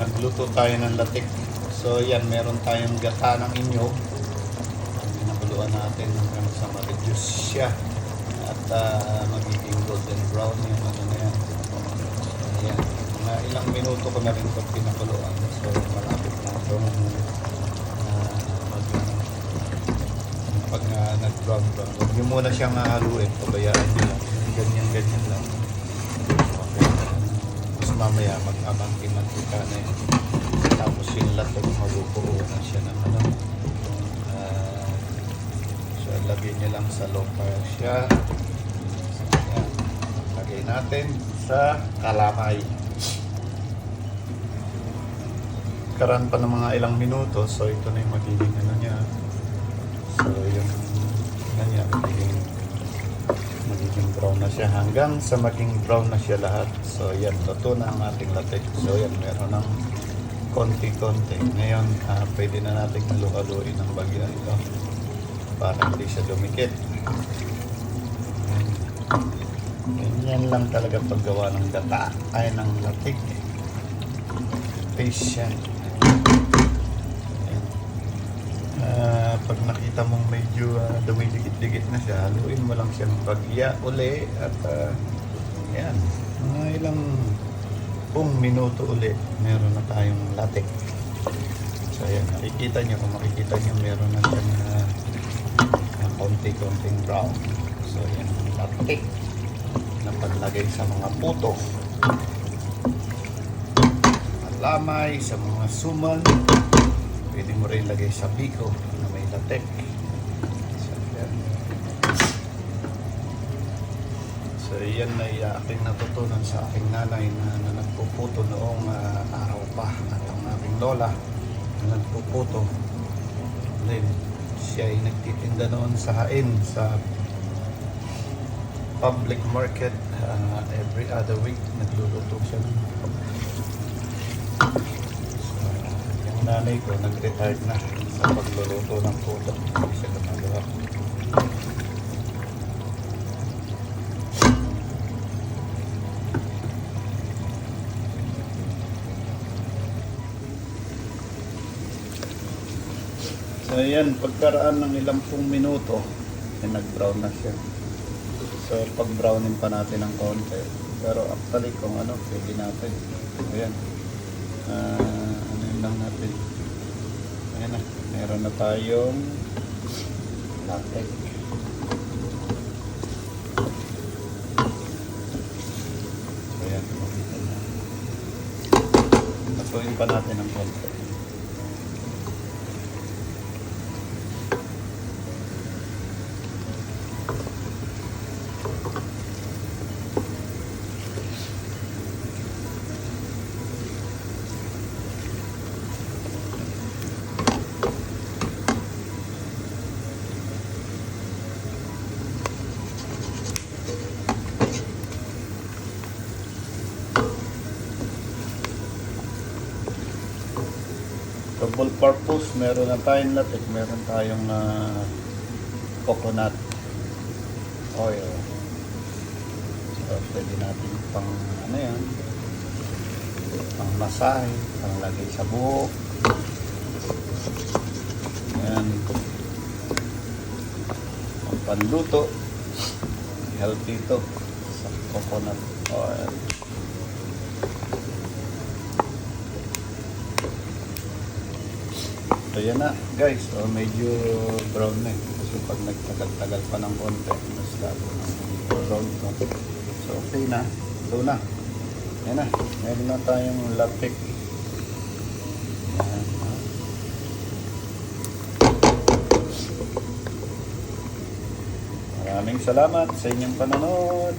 nagluto tayo ng latik. So yan, meron tayong gata ng inyo. Pinakuluan natin hanggang sa ma-reduce siya. At ah, magiging golden brown yung ano na yan. So yan, mga ilang minuto ko na rin ito pinakuluan. So malapit na itong ah, maging pag uh, nag-brown brown. Huwag nyo muna siyang hahaluin. Pabayaan nyo lang. Ganyan, ganyan lang. Mamaya mag-abang mantika na yun. Tapos yung latok mabubuo na siya ng ano. ah, so lagyan nyo lang sa fire siya. Yan. Lagay natin sa kalamay. Karan pa ng mga ilang minuto. So ito na yung magiging ano niya. So yung ano niya, magiging magiging brown na siya hanggang sa maging brown na siya lahat. So yan, luto na ang ating latik. So yan, meron ng konti-konti. Ngayon, ah, pwede na natin halu-haluin ang bagyo ito para hindi siya dumikit. Yan. Ganyan lang talaga paggawa ng gata ay ng latik. Patient. Ah, pag nakita mong medyo uh, dumidikit-dikit na siya, haluin mo lang siyang pagya uli at ah, yan, mga ilang pung minuto uli, meron na tayong latik. So yan, nakikita nyo, kung makikita nyo, meron na siyang uh, konti-konting brown. So yan, latik na panlagay sa mga puto. Lamay, sa mga suman, Pwede mo rin lagay sa biko na may latek. So, yan. So, na uh, aking natutunan sa aking nanay na, na nagpuputo noong ah, araw pa at ang aking lola na nagpuputo. Then, siya ay nagtitinda noon sa hain sa public market ah, every other week nagluluto siya nun. Nanay ko nag-retired na sa pagluluto ng puto. Hindi siya gumagawa. So ayan, pagkaraan ng ilang pong minuto, ay nag-brown na siya. So pag-brownin pa natin ng konti. Pero actually kung ano, pwede natin. Ayan. Ah, ano yun lang natin. Ayan na, meron na tayong latek. So ayan, makita na. Patuloyin pa natin ng konti. Double purpose, meron na tayong latik, meron tayong ah, coconut oil. So, pwede natin pang, ano yan, pang masahe, pang lagay sa buhok. Yan. Pang panluto. Healthy ito sa coconut oil. So na guys, so, medyo brown na eh. Kasi pag nagtagal-tagal pa ng konti, mas lalo na brown to. So okay na, ito na. Yan na, meron na tayong lapik. Maraming salamat sa inyong panonood.